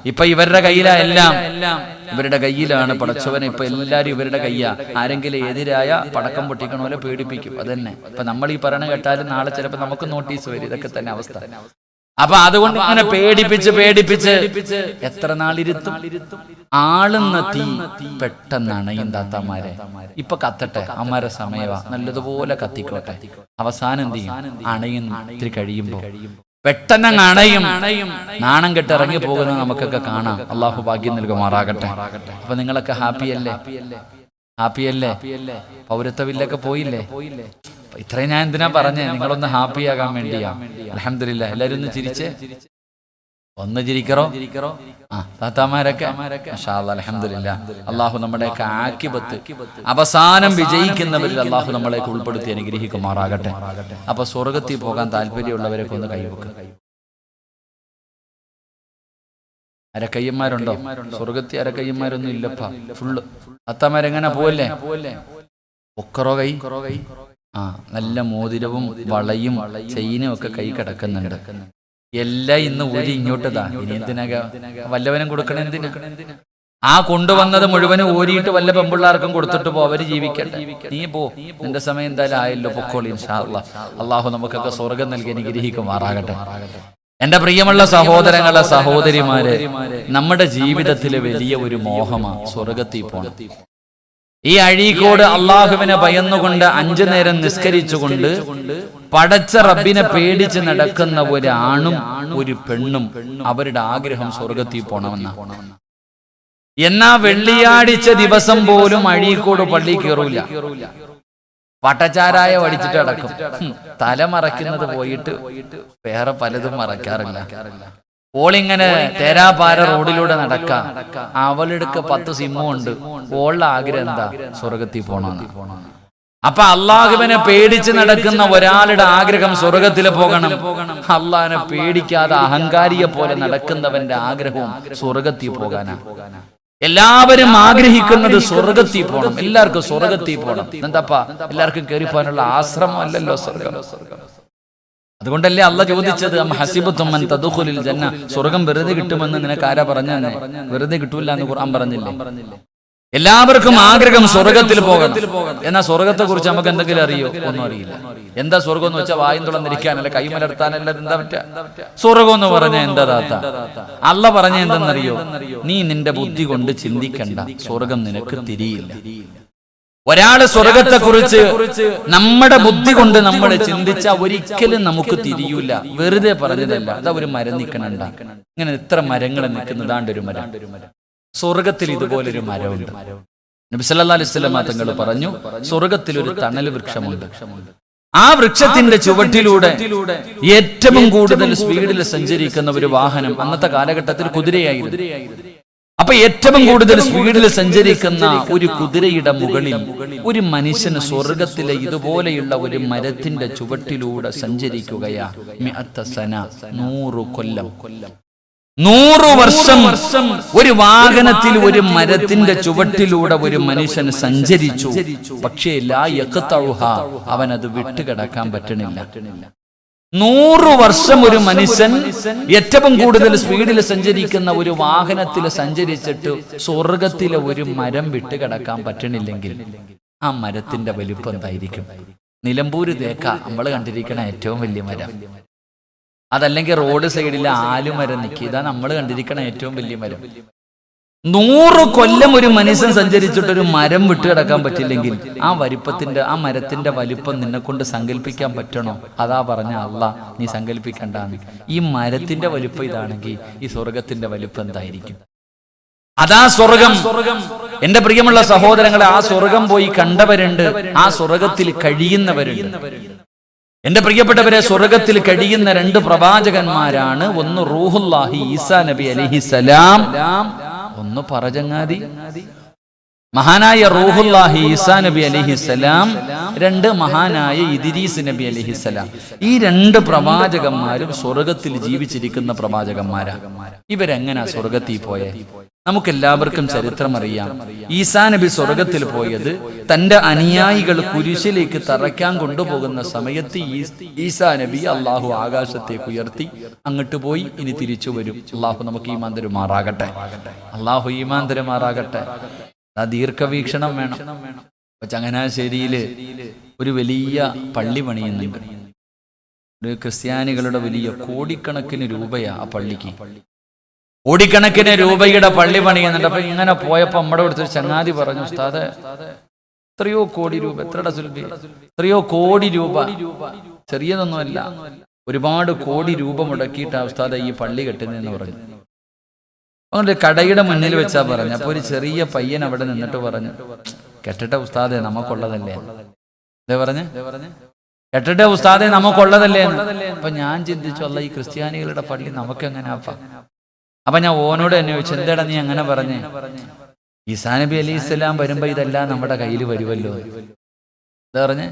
ഇപ്പൊ ഇവരുടെ കയ്യിലാ എല്ലാം. ഇവരുടെ കയ്യിലാണ് പടച്ചവനെ. ഇപ്പൊ എല്ലാരും ഇവരുടെ കയ്യാ. ആരെങ്കിലും എതിരായ പടക്കം പൊട്ടിക്കണ പോലെ പേടിപ്പിക്കും അതന്നെ. ഇപ്പൊ നമ്മൾ ഈ പറയണ കേട്ടാലും നാളെ ചിലപ്പോ നമുക്ക് നോട്ടീസ് വരും. ഇതൊക്കെ തന്നെ അവസ്ഥ. അപ്പൊ അതുകൊണ്ട് ഇങ്ങനെ പേടിപ്പിച്ച് പേടിപ്പിച്ച് എത്ര നാളിരുത്തും? ആളുന്ന തീ പെട്ടെന്ന് അണയും താത്താമാരെ ഇപ്പൊ കത്തട്ടെ? അമ്മാരെ സമയവാ. നല്ലതുപോലെ കത്തിക്കോട്ടെ. അവസാനം എന്ത് ചെയ്യും? അണയും ഇത്തിരി കഴിയുമ്പോ. പെട്ടെന്ന് അണയും. നാണം കെട്ട് ഇറങ്ങി പോകുന്നത് നമുക്കൊക്കെ കാണാം. അള്ളാഹു ഭാഗ്യം നൽകുമാറാകട്ടെ. അപ്പൊ നിങ്ങളൊക്കെ ഹാപ്പിയല്ലേ? ഹാപ്പിയല്ലേ? പൗരത്വ ബില്ലൊക്കെ പോയില്ലേ? ഇത്രയും ഞാൻ എന്തിനാ പറഞ്ഞേ? നിങ്ങളൊന്ന് ഹാപ്പി ആകാൻ വേണ്ടിയാ. അലഹമില്ല എല്ലാരും ഒന്ന് ചിരിച്ചേ. ഒന്ന് ചിരിക്കറോ ആ താത്താമാരൊക്കെ. അലഹമില്ല അള്ളാഹു നമ്മുടെയൊക്കെ ആക്കിബത്ത് അവസാനം വിജയിക്കുന്നവരിൽ അള്ളാഹു നമ്മളെയൊക്കെ ഉൾപ്പെടുത്തി അനുഗ്രഹിക്കുമാറാകട്ടെ. അപ്പൊ സ്വർഗത്തിൽ പോകാൻ താല്പര്യമുള്ളവരൊക്കെ ഒന്ന് കൈവക്ക. അരക്കയ്യന്മാരുണ്ടോ സ്വർഗത്തി അരക്കയ്യന്മാരൊന്നും ഇല്ലപ്പാ. ഫുള്ള്. അത്തമാരെങ്ങനെ പോവല്ലേ? ഒക്കറോ കൈ? ആ നല്ല മോതിരവും വളയും ചെയിനും ഒക്കെ കൈ കിടക്കുന്നുണ്ട്. എല്ലാം ഇന്ന് ഊരി ഇങ്ങോട്ടതാ. ഇനി എന്തിനാ വല്ലവനും കൊടുക്കണ എന്തിനാ? ആ കൊണ്ടുവന്നത് മുഴുവനും ഊരിയിട്ട് വല്ല പെമ്പിള്ളാർക്കും കൊടുത്തിട്ട് പോ അവർ ജീവിക്കട്ടെ. നീ പോ. നിന്റെ സമയം എന്തായാലും ആയല്ലോ പൊക്കോളി. അള്ളാഹു നമുക്കൊക്കെ സ്വർഗം നൽകി അനുഗ്രഹിക്കുമാറാകട്ടെ. എന്റെ പ്രിയമുള്ള സഹോദരങ്ങളെ സഹോദരിമാരെ നമ്മുടെ ജീവിതത്തിലെ വലിയ ഒരു മോഹമാ സ്വർഗത്തിൽ പോണം ഈ അഴീക്കോട് അള്ളാഹുവിനെ ഭയന്നുകൊണ്ട് അഞ്ചു നേരം നിസ്കരിച്ചുകൊണ്ട് പടച്ച റബ്ബിനെ പേടിച്ച് നടക്കുന്ന ഒരു ഒരാണും ഒരു പെണ്ണും അവരുടെ ആഗ്രഹം സ്വർഗത്തിൽ പോണമെന്ന എന്നാ വെള്ളിയാഴ്ച ദിവസം പോലും അഴീക്കോട് പള്ളി കയറൂല പട്ടച്ചാരായ വടിച്ചിട്ട് അടക്കും തല മറയ്ക്കുന്നത് പോയിട്ട് വേറെ പലതും മറക്കാറില്ല ഓളിങ്ങനെ തേരാപാര റോഡിലൂടെ നടക്ക. അവളെടുക്ക പത്ത് സിമ്മും ഉണ്ട്. ഓളുടെ ആഗ്രഹം എന്താ? സ്വർഗത്തിൽ പോണെന്ന്. അപ്പൊ അള്ളാഹുവിനെ പേടിച്ച് നടക്കുന്ന ഒരാളുടെ ആഗ്രഹം സ്വർഗത്തിൽ പോകണം. അള്ളാഹിനെ പേടിക്കാതെ അഹങ്കാരിയെ പോലെ നടക്കുന്നവന്റെ ആഗ്രഹവും സ്വർഗത്തിൽ പോകാനാ. എല്ലാവരും ആഗ്രഹിക്കുന്നത് സ്വർഗത്തിൽ പോകണം. എല്ലാവർക്കും സ്വർഗത്തിൽ പോകണം. എന്താപ്പാ? എല്ലാവർക്കും കയറി പോകാനുള്ള ആശ്രമം അല്ലല്ലോ സ്വർഗം. അതുകൊണ്ടല്ലേ അല്ല ചോദിച്ചത് ഹസിബത്തുമ്മൻ തദ്ഖുലിൽ ജന്ന സ്വർഗം വെറുതെ കിട്ടുമെന്ന് നിനക്ക് ആരാ പറഞ്ഞു തന്നെ വെറുതെ കിട്ടൂല എന്ന് ഖുർആൻ പറഞ്ഞില്ലേ? എല്ലാവർക്കും ആഗ്രഹം സ്വർഗത്തിൽ പോകണം. എന്നാ സ്വർഗത്തെ കുറിച്ച് നമുക്ക് എന്തെങ്കിലും അറിയോ? ഒന്നും അറിയില്ല. എന്താ സ്വർഗം എന്ന് വെച്ചാൽ വായും തുളന്നിരിക്കാനല്ല? കൈമലർത്താനല്ല എന്താ പറ്റാ സ്വർഗം എന്ന് പറഞ്ഞ എന്താ താത്ത? അല്ല പറഞ്ഞ എന്തെന്നറിയോ? നീ നിന്റെ ബുദ്ധി കൊണ്ട് ചിന്തിക്കണ്ട. സ്വർഗം നിനക്ക് തിരിയില്ല. ഒരാൾ സ്വർഗത്തെ കുറിച്ച് നമ്മുടെ ബുദ്ധി കൊണ്ട് നമ്മൾ ചിന്തിച്ച ഒരിക്കലും നമുക്ക് തിരിയൂല. വെറുതെ പറഞ്ഞതല്ല. അതാ ഒരു മരം നിൽക്കണണ്ട ഇങ്ങനെ ഇത്ര മരങ്ങൾ നിൽക്കുന്നതാണ്ട് ഒരു മരം. സ്വർഗത്തിൽ ഇതുപോലൊരു മരമുണ്ട്. നബി സല്ലല്ലാഹു അലൈഹി തങ്ങൾ പറഞ്ഞു സ്വർഗത്തിൽ ഒരു തണൽ വൃക്ഷമുണ്ട്. ആ വൃക്ഷത്തിന്റെ ചുവട്ടിലൂടെ ഏറ്റവും കൂടുതൽ സ്പീഡിൽ സഞ്ചരിക്കുന്ന ഒരു വാഹനം അന്നത്തെ കാലഘട്ടത്തിൽ കുതിരയായിരുന്നു. അപ്പൊ ഏറ്റവും കൂടുതൽ സ്പീഡിൽ സഞ്ചരിക്കുന്ന ഒരു കുതിരയുടെ മുകളിൽ ഒരു മനുഷ്യന് സ്വർഗത്തിലെ ഇതുപോലെയുള്ള ഒരു മരത്തിന്റെ ചുവട്ടിലൂടെ സഞ്ചരിക്കുകയാണ് സന. നൂറ് കൊല്ലം. നൂറു വർഷം ഒരു വാഹനത്തിൽ ഒരു മരത്തിന്റെ ചുവട്ടിലൂടെ ഒരു മനുഷ്യൻ സഞ്ചരിച്ചു. പക്ഷേ ലാ യക്കത്തഴുഹ അവൻ അത് വിട്ടുകിടക്കാൻ പറ്റണില്ല നൂറു വർഷം ഒരു മനുഷ്യൻ ഏറ്റവും കൂടുതൽ സ്പീഡിൽ സഞ്ചരിക്കുന്ന ഒരു വാഹനത്തിൽ സഞ്ചരിച്ചിട്ട് സ്വർഗത്തിലെ ഒരു മരം വിട്ടുകിടക്കാൻ പറ്റണില്ലെങ്കിൽ ആ മരത്തിന്റെ വലിപ്പം എന്തായിരിക്കും? നിലമ്പൂര് തേക്ക നമ്മൾ കണ്ടിരിക്കണ ഏറ്റവും വലിയ മരം. അതല്ലെങ്കിൽ റോഡ് സൈഡിലെ ആലുമരം നിൽക്കുക ഇതാ നമ്മൾ കണ്ടിരിക്കണ ഏറ്റവും വലിയ മരം. നൂറ് കൊല്ലം ഒരു മനുഷ്യൻ സഞ്ചരിച്ചിട്ട് ഒരു മരം വിട്ടുകിടക്കാൻ പറ്റില്ലെങ്കിൽ ആ വലിപ്പത്തിന്റെ ആ മരത്തിന്റെ വലിപ്പം നിന്നെ കൊണ്ട് സങ്കല്പിക്കാൻ പറ്റണോ? അതാ പറഞ്ഞ അല്ല നീ സങ്കല്പിക്കണ്ടെന്ന്. ഈ മരത്തിന്റെ വലിപ്പം ഇതാണെങ്കിൽ ഈ സ്വർഗത്തിന്റെ വലിപ്പം എന്തായിരിക്കും? അതാ സ്വർഗം. എന്റെ പ്രിയമുള്ള സഹോദരങ്ങളെ ആ സ്വർഗം പോയി കണ്ടവരുണ്ട് ആ സ്വർഗത്തിൽ കഴിയുന്നവരുണ്ട്. എന്റെ പ്രിയപ്പെട്ടവരെ സ്വർഗത്തിൽ കഴിയുന്ന രണ്ട് പ്രവാചകന്മാരാണ്. ഒന്ന് റൂഹുല്ലാഹി ഈസാ നബി അലഹിസലാം ഒന്ന് പറചങ്ങാതി മഹാനായ റൂഹുല്ലാഹി ഈസാ നബി അലിഹിസലാം രണ്ട് മഹാനായ ഇദിരീസ് നബി അലിഹിസലാം ഈ രണ്ട് പ്രവാചകന്മാരും സ്വർഗത്തിൽ ജീവിച്ചിരിക്കുന്ന പ്രവാചകന്മാരാ. ഇവരെങ്ങനാ സ്വർഗത്തിൽ പോയെ? നമുക്കെല്ലാവർക്കും ചരിത്രം അറിയാം ഈസാ നബി സ്വർഗത്തിൽ പോയത് തന്റെ അനുയായികൾ കുരിശിലേക്ക് തറയ്ക്കാൻ കൊണ്ടുപോകുന്ന സമയത്ത് ഈസാ നബി അള്ളാഹു ആകാശത്തേക്ക് ഉയർത്തി അങ്ങോട്ട് പോയി ഇനി തിരിച്ചു വരും. അള്ളാഹു നമുക്ക് ഈമാൻ തരുമാറാകട്ടെ. അള്ളാഹു ഈമാൻ തരുമാറാകട്ടെ. ആ ദീർഘവീക്ഷണം വേണം. ചങ്ങനാശ്ശേരിയിൽ ഒരു വലിയ പള്ളി പണിയുന്നുണ്ട്. ഒരു ക്രിസ്ത്യാനികളുടെ വലിയ കോടിക്കണക്കിന് രൂപയാ ആ പള്ളിക്ക്. കോടിക്കണക്കിന് രൂപയുടെ പള്ളി പണിയുന്നുണ്ട്. അപ്പൊ ഇങ്ങനെ പോയപ്പോ നമ്മുടെ അടുത്ത് ചങ്ങാതി പറഞ്ഞു ഉസ്താദ് എത്രയോ കോടി രൂപ എത്രയുടെ സുൽബി എത്രയോ കോടി രൂപ. ചെറിയതൊന്നുമല്ല ഒരുപാട് കോടി രൂപ മുടക്കിയിട്ട് ഉസ്താദ് ഈ പള്ളി കെട്ടുന്നതെന്ന് പറഞ്ഞു. അതുകൊണ്ട് കടയുടെ മുന്നിൽ വെച്ചാ പറഞ്ഞു. അപ്പൊ ഒരു ചെറിയ പയ്യൻ അവിടെ നിന്നിട്ട് പറഞ്ഞു കെട്ടട്ടെ ഉസ്താദെ നമുക്കുള്ളതല്ലേ? അതെ പറഞ്ഞു? കെട്ടട്ടെ ഉസ്താദെ നമുക്കുള്ളതല്ലേ. അപ്പൊ ഞാൻ ചിന്തിച്ചു അല്ല ഈ ക്രിസ്ത്യാനികളുടെ പള്ളി നമുക്ക് എങ്ങനെ അപ്പ ഞാൻ ഓനോട് തന്നെ ചോദിച്ചു എന്താടാ നീ അങ്ങനെ പറഞ്ഞേ? ഈസാ നബി അലി ഇസ്ലാം വരുമ്പോ ഇതെല്ലാം നമ്മുടെ കയ്യിൽ വരുമല്ലോ എന്താ പറഞ്ഞേ?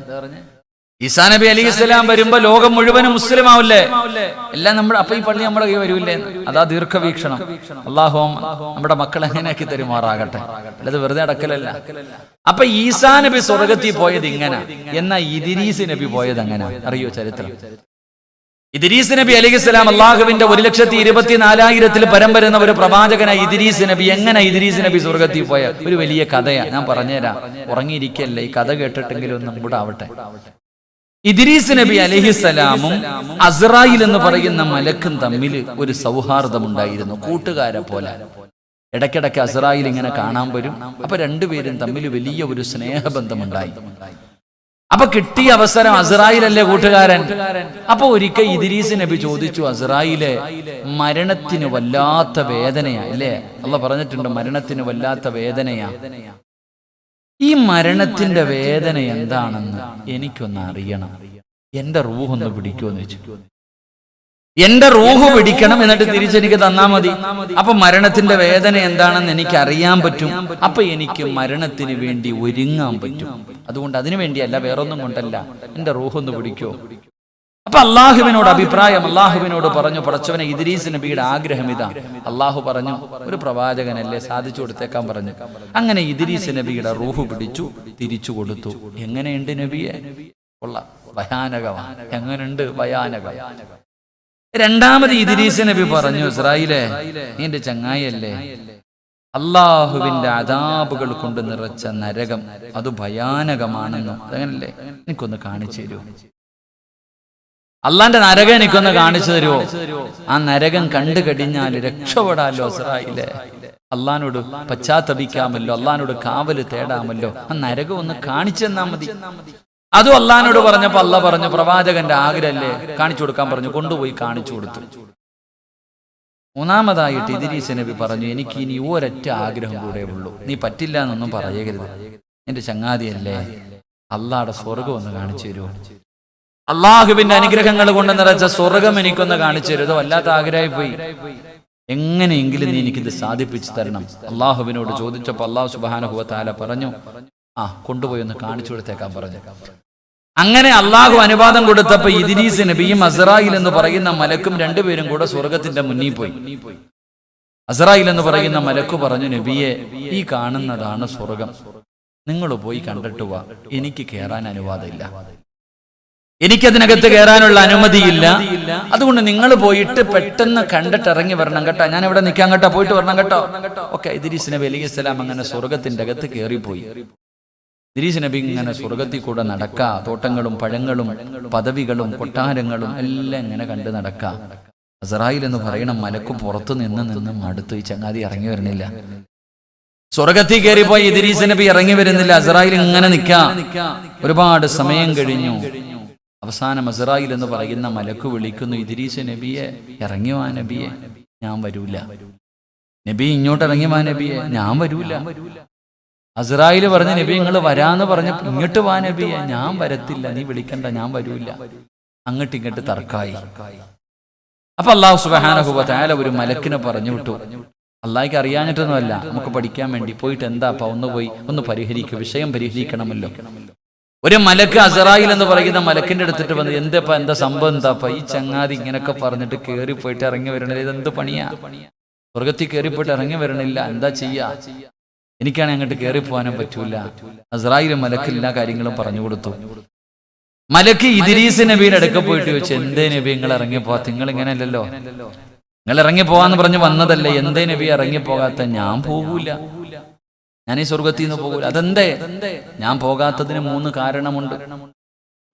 ഈസാ നബി അലി ഇസ്ലാം വരുമ്പോ ലോകം മുഴുവനും മുസ്ലിം ആവില്ലേ? എല്ലാം നമ്മുടെ അപ്പൊ ഈ പള്ളി നമ്മുടെ കയ്യിൽ വരൂല്ലേ? അതാ ദീർഘവീക്ഷണം. അള്ളാഹോം നമ്മുടെ മക്കൾ എങ്ങനെയാക്കി തരുമാറാകട്ടെ. അല്ലത് വെറുതെ അടക്കലല്ല. അപ്പൊ ഈസാ നബി സ്വർഗത്തിൽ പോയത് ഇങ്ങനെ. എന്നാ ഇദിരീസ് നബി പോയത് അങ്ങനെ? അറിയോ ചരിത്രം? ഇദ്രീസ് നബി അലി സ്വലാം അള്ളാഹുവിന്റെ ഒരു ലക്ഷത്തി ഇരുപത്തി നാലായിരത്തിൽ പരം വരുന്ന ഒരു പ്രവാചകനായി ഇദ്രീസ് നബി. എങ്ങനെ ഇദ്രീസ് നബി സ്വർഗത്തിൽ പോയ? ഒരു വലിയ കഥയാണ് ഞാൻ പറഞ്ഞുതരാം. ഉറങ്ങിയിരിക്കല്ലേ? ഈ കഥ കേട്ടിട്ടെങ്കിലും കൂടെ ആവട്ടെ. ഇദ്രീസ് നബി അലഹിസലാമും അസ്രായിൽ എന്ന് പറയുന്ന മലക്കും തമ്മിൽ ഒരു സൗഹാർദ്ദമുണ്ടായിരുന്നു. കൂട്ടുകാരെ പോലെ. ഇടയ്ക്കിടയ്ക്ക് അസ്രായിൽ ഇങ്ങനെ കാണാൻ വരും. അപ്പൊ രണ്ടുപേരും തമ്മിൽ വലിയ ഒരു സ്നേഹബന്ധമുണ്ടായി. അപ്പൊ കിട്ടിയ അവസരം അസ്രായിലല്ലേ കൂട്ടുകാരൻ? അപ്പൊ ഒരിക്കൽ ഇദ്രീസ് നബി ചോദിച്ചു അസ്രായിലെ മരണത്തിന് വല്ലാത്ത വേദനയാ? അല്ലേ? അല്ല പറഞ്ഞിട്ടുണ്ട് മരണത്തിന് വല്ലാത്ത വേദനയാ. ഈ മരണത്തിന്റെ വേദന എന്താണെന്ന് എനിക്കൊന്ന് അറിയണം. എന്റെ റൂഹൊന്ന് പിടിക്കുമെന്ന് വെച്ചു എന്റെ റൂഹ് പിടിക്കണം എന്നിട്ട് തിരിച്ചെനിക്ക് തന്നാ മതി. അപ്പൊ മരണത്തിന്റെ വേദന എന്താണെന്ന് എനിക്ക് അറിയാൻ പറ്റും. അപ്പൊ എനിക്ക് മരണത്തിന് വേണ്ടി ഒരുങ്ങാൻ പറ്റും. അതുകൊണ്ട് അതിനു വേണ്ടിയല്ല വേറൊന്നും കൊണ്ടല്ല. എന്റെ റൂഹ് ഒന്ന് പിടിക്കോ. അപ്പൊ അള്ളാഹുവിനോട് അഭിപ്രായം അള്ളാഹുവിനോട് പറഞ്ഞു പടച്ചവനെ ഇദ്രീസ് നബിയുടെ ആഗ്രഹം ഇതാ അള്ളാഹു പറഞ്ഞു ഒരു പ്രവാചകനല്ലേ സാധിച്ചു കൊടുത്തേക്കാൻ പറഞ്ഞു. അങ്ങനെ ഇദ്രീസ് നബിയുടെ റൂഹ് പിടിച്ചു തിരിച്ചു കൊടുത്തു. എങ്ങനെയുണ്ട് നബിയെ? കൊള്ള. ഭയാനകമാണ്. എങ്ങനെയുണ്ട്? ഭയാനകം. രണ്ടാമത് ഇദ്രീസ് നബി പറഞ്ഞു ഇസ്രായേലേ നീ എന്റെ ചങ്ങായല്ലേ അള്ളാഹുവിന്റെ അതാപുകൾ കൊണ്ട് നിറച്ച നരകം അത് ഭയാനകമാണെന്നും അതങ്ങനല്ലേ? എനിക്കൊന്ന് കാണിച്ചു തരുമോ അള്ളാന്റെ നരകം എനിക്കൊന്ന് കാണിച്ചു തരുമോ ആ നരകം കണ്ടു കഴിഞ്ഞാൽ രക്ഷപ്പെടാല്ലോ ഇസ്രായേലേ. അള്ളഹാനോട് പശ്ചാത്തപിക്കാമല്ലോ അള്ളഹാനോട് കാവൽ തേടാമല്ലോ. ആ നരകം ഒന്ന് കാണിച്ചെന്നാ മതി. അതും അള്ളഹാനോട് പറഞ്ഞപ്പോ അല്ല പറഞ്ഞു പ്രവാചകന്റെ ആഗ്രഹല്ലേ? കാണിച്ചു കൊടുക്കാൻ പറഞ്ഞു കൊണ്ടുപോയി കാണിച്ചു കൊടുത്തു. മൂന്നാമതായിട്ട് ഇതിരീസ് നബി പറഞ്ഞു എനിക്ക് ഇനി ഒരൊറ്റ ആഗ്രഹം കൂടെ ഉള്ളൂ. നീ പറ്റില്ല എന്നൊന്നും പറയരുത്. എന്റെ ചങ്ങാതിയല്ലേ അള്ളാടെ സ്വർഗം ഒന്ന് കാണിച്ചു തരുമോ അള്ളാഹുവിന്റെ അനുഗ്രഹങ്ങൾ കൊണ്ട് നിറച്ച സ്വർഗം എനിക്കൊന്ന് കാണിച്ചു തരുതോ വല്ലാത്ത ആഗ്രഹമായി പോയി എങ്ങനെയെങ്കിലും നീ എനിക്കിത് സാധിപ്പിച്ചു തരണം. അള്ളാഹുവിനോട് ചോദിച്ചപ്പോൾ അള്ളാഹു സുബാനുഭവത്താല താല പറഞ്ഞു ആ കൊണ്ടുപോയി ഒന്ന് കാണിച്ചു കൊടുത്തേക്കാൻ പറഞ്ഞു. അങ്ങനെ അള്ളാഹു അനുവാദം കൊടുത്തപ്പോ ഇദിരീസ് നബിയും അസറായിൽ എന്ന് പറയുന്ന മലക്കും രണ്ടുപേരും കൂടെ സ്വർഗത്തിന്റെ മുന്നിൽ പോയി. അസറായിൽ എന്ന് പറയുന്ന മലക്കു പറഞ്ഞു നബിയെ ഈ കാണുന്നതാണ് സ്വർഗം. നിങ്ങൾ പോയി കണ്ടിട്ട് വാ. എനിക്ക് കയറാൻ അനുവാദമില്ല. എനിക്കതിനകത്ത് കയറാനുള്ള അനുമതിയില്ല. അതുകൊണ്ട് നിങ്ങൾ പോയിട്ട് പെട്ടെന്ന് കണ്ടിട്ട് ഇറങ്ങി വരണം കേട്ടോ. ഞാൻ ഇവിടെ നിൽക്കാൻ കേട്ടോ. പോയിട്ട് വരണം കേട്ടോ. ഓക്കെ ഇദ്രീസ് വലിയ സ്ഥലം അങ്ങനെ സ്വർഗത്തിന്റെ അകത്ത് കയറിപ്പോയി. ഇദ്രീസ് നബി ഇങ്ങനെ സ്വർഗത്തിൽ കൂടെ നടക്ക. തോട്ടങ്ങളും പഴങ്ങളും പദവികളും കൊട്ടാരങ്ങളും എല്ലാം ഇങ്ങനെ കണ്ട് നടക്ക. അസറായിൽ എന്ന് പറയണം മലക്ക് പുറത്തു നിന്ന് നിന്ന് അടുത്ത് ഈ ചങ്ങാതി ഇറങ്ങി വരുന്നില്ല. സ്വർഗത്തിൽ കയറിപ്പോയി ഇദ്രീസ് നബി ഇറങ്ങി വരുന്നില്ല. അസറായിൽ ഇങ്ങനെ നിൽക്കാം ഒരുപാട് സമയം കഴിഞ്ഞു. അവസാനം അസറായിൽ എന്ന് പറയുന്ന മലക്ക് വിളിക്കുന്നു ഇദ്രീസ് നബിയെ ഇറങ്ങി വാ നബിയെ ഞാൻ വരൂല. നബി ഇങ്ങോട്ട് ഇറങ്ങി വാ നബിയെ ഞാൻ വരൂല. അസറായിൽ പറഞ്ഞ നബി നിങ്ങൾ വരാന്ന് പറഞ്ഞ ഇങ്ങോട്ട് വാ നബിയ ഞാൻ വരത്തില്ല നീ വിളിക്കണ്ട ഞാൻ വരൂല്ല. അങ്ങോട്ട് ഇങ്ങോട്ട് തർക്കായി. അപ്പൊ അള്ളാഹു സുബാനഹുബ താല ഒരു മലക്കിനെ പറഞ്ഞു വിട്ടു. അള്ളാഹിക്ക് അറിയാഞ്ഞിട്ടൊന്നുമല്ല നമുക്ക് പഠിക്കാൻ വേണ്ടി പോയിട്ട് എന്താ ഒന്ന് പോയി ഒന്ന് പരിഹരിക്കുക വിഷയം പരിഹരിക്കണമല്ലോ. ഒരു മലക്ക് അസറായിൽ എന്ന് പറയുന്ന മലക്കിന്റെ അടുത്തിട്ട് വന്ന് എന്തപ്പാ എന്താ സംഭവം എന്താപ്പാ ഈ ചങ്ങാതി ഇങ്ങനൊക്കെ പറഞ്ഞിട്ട് കേറി പോയിട്ട് ഇറങ്ങി വരണില്ല ഇതെന്ത് പണിയാ? സ്വർഗത്തിൽ കയറി പോയിട്ട് ഇറങ്ങി വരണില്ല എന്താ ചെയ്യാ? എനിക്കാണെങ്കിൽ അങ്ങോട്ട് കയറി പോകാനും പറ്റൂല. അസ്രായിലും മലക്ക് എല്ലാ കാര്യങ്ങളും പറഞ്ഞു കൊടുത്തു. മലക്ക് ഇദിരീസ് നബീയുടെ അടുക്ക പോയിട്ട് ചോദിച്ചു എന്തേ നബി നിങ്ങൾ ഇറങ്ങിപ്പോ നിങ്ങൾ ഇങ്ങനെ അല്ലല്ലോ. നിങ്ങൾ ഇറങ്ങി പോവാന്ന് പറഞ്ഞ് വന്നതല്ലേ. എന്തേ നബി ഇറങ്ങിപ്പോകാത്ത ഞാൻ പോകൂല. ഞാൻ ഈ സ്വർഗത്തിൽ നിന്ന് പോകൂല. അതെന്തേ? ഞാൻ പോകാത്തതിന് മൂന്ന് കാരണമുണ്ട്.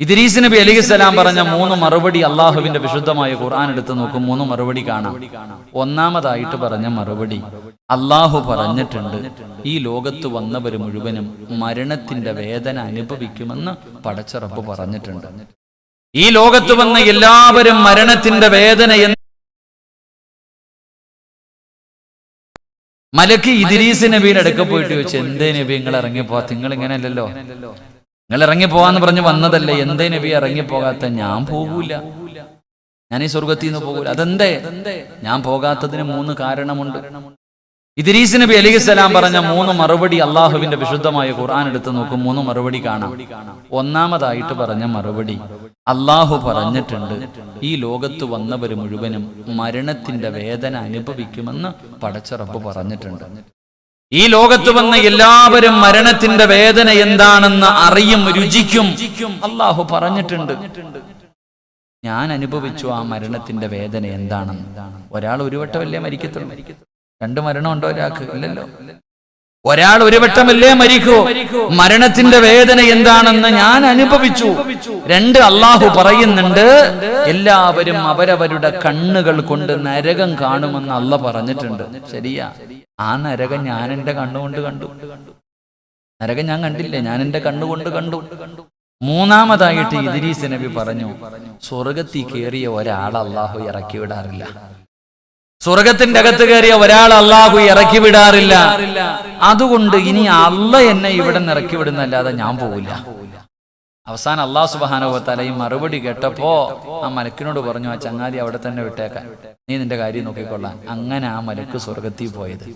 ഇദ്രീസ് നബി അലി സ്വലാം പറഞ്ഞ മൂന്ന് മറുപടി അള്ളാഹുവിന്റെ വിശുദ്ധമായ ഖുർആൻ എടുത്ത് നോക്കും മൂന്ന് മറുപടി കാണാം. ഒന്നാമതായിട്ട് പറഞ്ഞ മറുപടി അള്ളാഹു പറഞ്ഞിട്ടുണ്ട്. ഈ ലോകത്ത് വന്നവർ മുഴുവനും മരണത്തിന്റെ വേദന അനുഭവിക്കുമെന്ന് പടച്ചറപ്പ് പറഞ്ഞിട്ടുണ്ട്. ഈ ലോകത്ത് വന്ന എല്ലാവരും മരണത്തിന്റെ വേദന എന്ന് മലക്ക് ഇദ്രീസ് നബിയുടെ അടുക്ക പോയിട്ട് ചോദിച്ചു എന്തേ നബി? നിങ്ങൾ ഇറങ്ങിപ്പോ നിങ്ങൾ ഇങ്ങനെ അല്ലല്ലോ നിങ്ങൾ ഇറങ്ങി പോവാന്ന് പറഞ്ഞ് വന്നതല്ലേ? എന്തേ നബി ഇറങ്ങി പോകാത്ത ഞാൻ പോകൂല ഞാൻ ഈ സ്വർഗത്തിൽ നിന്ന് പോകൂല. അതെന്തേ? ഞാൻ പോകാത്തതിന് മൂന്ന് കാരണമുണ്ട്. ഇദ്രീസ് നബി അലിഹിസ്സലാം പറഞ്ഞ മൂന്ന് മറുപടി അള്ളാഹുവിന്റെ വിശുദ്ധമായ ഖുർആൻ എടുത്ത് നോക്കും. മൂന്ന് മറുപടി കാണാം. ഒന്നാമതായിട്ട് പറഞ്ഞ മറുപടി അള്ളാഹു പറഞ്ഞിട്ടുണ്ട് ഈ ലോകത്ത് വന്നവർ മുഴുവനും മരണത്തിന്റെ വേദന അനുഭവിക്കുമെന്ന് പടച്ചറപ്പ് പറഞ്ഞിട്ടുണ്ട്. ഈ ലോകത്ത് വന്ന എല്ലാവരും മരണത്തിന്റെ വേദന എന്താണെന്ന് അറിയും രുചിക്കും. അള്ളാഹു പറഞ്ഞിട്ടുണ്ട്. ഞാൻ അനുഭവിച്ചു ആ മരണത്തിന്റെ വേദന എന്താണെന്ന്. ഒരാൾ ഒരു വട്ടമല്ലേ മരിക്കത്തുള്ളൂ? രണ്ട് ഉണ്ടോ ഒരാൾക്ക്? ഇല്ലല്ലോ. ഒരാൾ ഒരു വട്ടമല്ലേ മരിക്കൂ? മരണത്തിന്റെ വേദന എന്താണെന്ന് ഞാൻ അനുഭവിച്ചു. രണ്ട് അള്ളാഹു പറയുന്നുണ്ട് എല്ലാവരും അവരവരുടെ കണ്ണുകൾ കൊണ്ട് നരകം കാണുമെന്ന് അല്ല പറഞ്ഞിട്ടുണ്ട്. ശരിയാ? ആ നരകം ഞാൻ എന്റെ കണ്ണുകൊണ്ട് കണ്ടു. നരകം ഞാൻ കണ്ടില്ലേ? ഞാൻ എന്റെ കണ്ണുകൊണ്ട് കണ്ടു. മൂന്നാമതായിട്ട് ഇദ്രീസ് നബി പറഞ്ഞു സ്വർഗത്തിൽ കയറിയ ഒരാൾ അള്ളാഹു ഇറക്കി വിടാറില്ല. സ്വർഗത്തിന്റെ അകത്ത് കയറിയ ഒരാൾ അള്ളാഹു ഇറക്കി വിടാറില്ല. അതുകൊണ്ട് ഇനി അള്ള എന്നെ ഇവിടെ ഇറക്കി വിടുന്നല്ലാതെ ഞാൻ പോവില്ല. അവസാനം അള്ളാഹു സുബാനുഭവത്താല ഈ മറുപടി കേട്ടപ്പോ ആ മലക്കിനോട് പറഞ്ഞു ആ ചങ്ങാതി അവിടെ തന്നെ വിട്ടേക്കാൻ നീ നിന്റെ കാര്യം നോക്കിക്കൊള്ളാൻ. അങ്ങനെ ആ മലക്ക് സ്വർഗത്തിൽ പോയത്.